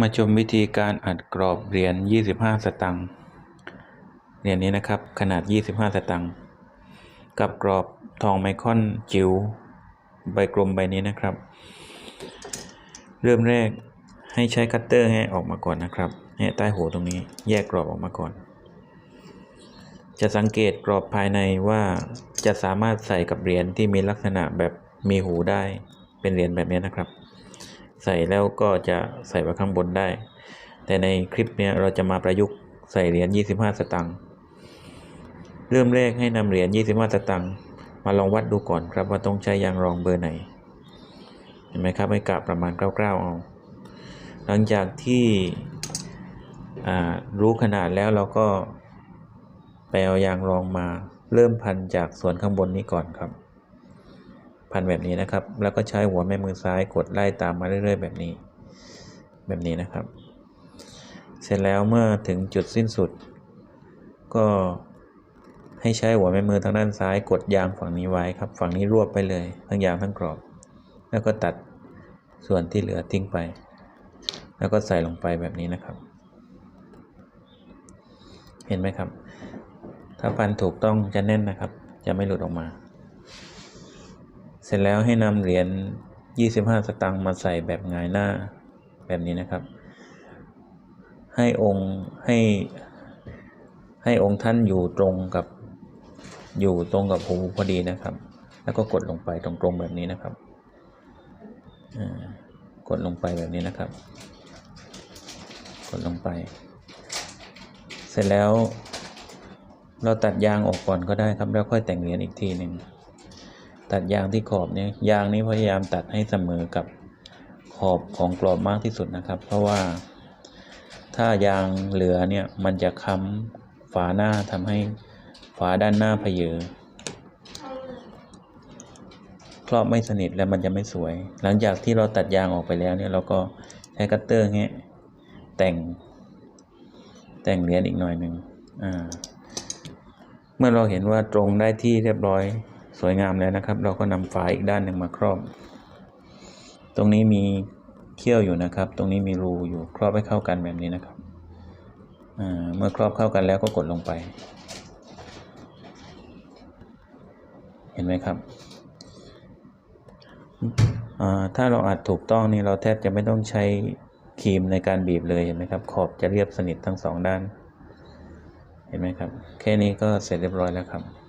มาชมวิธีการอัดกรอบเหรียญ 25 สตังค์ เหรียญนี้นะครับขนาด 25 สตังค์ กับกรอบทองไมคอนจิ๋วใบกลมใบนี้นะครับ เริ่มแรกให้ใช้คัตเตอร์แงะออกมาก่อนนะครับแงะใต้หูตรงนี้แยกกรอบออกมาก่อน จะสังเกตกรอบภายในว่าจะสามารถใส่กับเหรียญที่มีลักษณะแบบมีหูได้เป็นเหรียญแบบนี้นะครับ ใส่แล้วก็จะใส่ไว้ข้างบนได้ แต่ในคลิปนี้เราจะมาประยุกต์ใส่เหรียญ 25 สตังค์เริ่มแรกให้นำเหรียญ 25 สตังค์มาลองวัดดูก่อนครับว่าต้องใช้ยางรองเบอร์ไหน เห็นไหมครับให้กะประมาณคร่าวๆเอาหลังจากที่รู้ขนาดแล้วเราก็ไปเอายางรองมา เริ่มพันจากส่วนข้างบนนี้ก่อนครับ พันแบบนี้นะครับ แล้วก็ใช้หัวแม่มือซ้ายกดไล่ตามมาเรื่อย ๆ แบบนี้ แบบนี้นะครับ เสร็จแล้วเมื่อถึงจุดสิ้นสุด ก็ให้ใช้หัวแม่มือทางด้านซ้ายกดยางฝั่งนี้ไว้ครับ ฝั่งนี้รวบไปเลย ทั้งยางทั้งกรอบ แล้วก็ตัดส่วนที่เหลือทิ้งไป แล้วก็ใส่ลงไปแบบนี้นะครับ เห็นไหมครับ ถ้าพันถูกต้องจะแน่นนะครับ จะไม่หลุดออกมา ร็จแล้วให้นำเหรียญ25 สตางค์มาใส่แบบงายหน้าแบบนี้นะครับ ให้องค์ให้ให้องค์ท่านอยู่ตรงกับอยู่ตรงกับหูพอดีนะครับ แล้วก็กดลงไปตรงๆแบบนี้นะครับกดลงไปแบบนี้นะครับ กดลงไป เสร็จแล้วเราตัดยางออกก่อนก็ได้ครับ แล้วค่อยแต่งเหรียญอีกทีหนึ่ง ตัดยางที่ขอบเนี่ยยางนี้พยายามตัดให้เสมอกับขอบของกรอบมากที่สุดนะครับ เพราะว่า ถ้ายางเหลือเนี่ยมันจะค้ำฝาหน้าทำให้ฝาด้านหน้าเพเยอครอบไม่สนิทแล้วมันจะไม่สวย หลังจากที่เราตัดยางออกไปแล้วเนี่ยเราก็ใช้คัตเตอร์เงี้ยแต่ง แต่งเหรียญอีกหน่อยหนึ่งอ่าเมื่อเราเห็นว่าตรงได้ที่เรียบร้อย สวยงามแล้วนะครับ เราก็นำฝาอีกด้านหนึ่งมาครอบ ตรงนี้มีเขี้ยวอยู่นะครับ ตรงนี้มีรูอยู่ครอบให้เข้ากันแบบนี้นะครับเมื่อครอบเข้ากันแล้วก็กดลงไป เห็นไหมครับถ้าเราอัดถูกต้องนี่เราแทบจะไม่ต้องใช้ครีมในการบีบเลยเห็นไหมครับ ขอบจะเรียบสนิททั้งสองด้าน เห็นไหมครับ แค่นี้ก็เสร็จเรียบร้อยแล้วครับ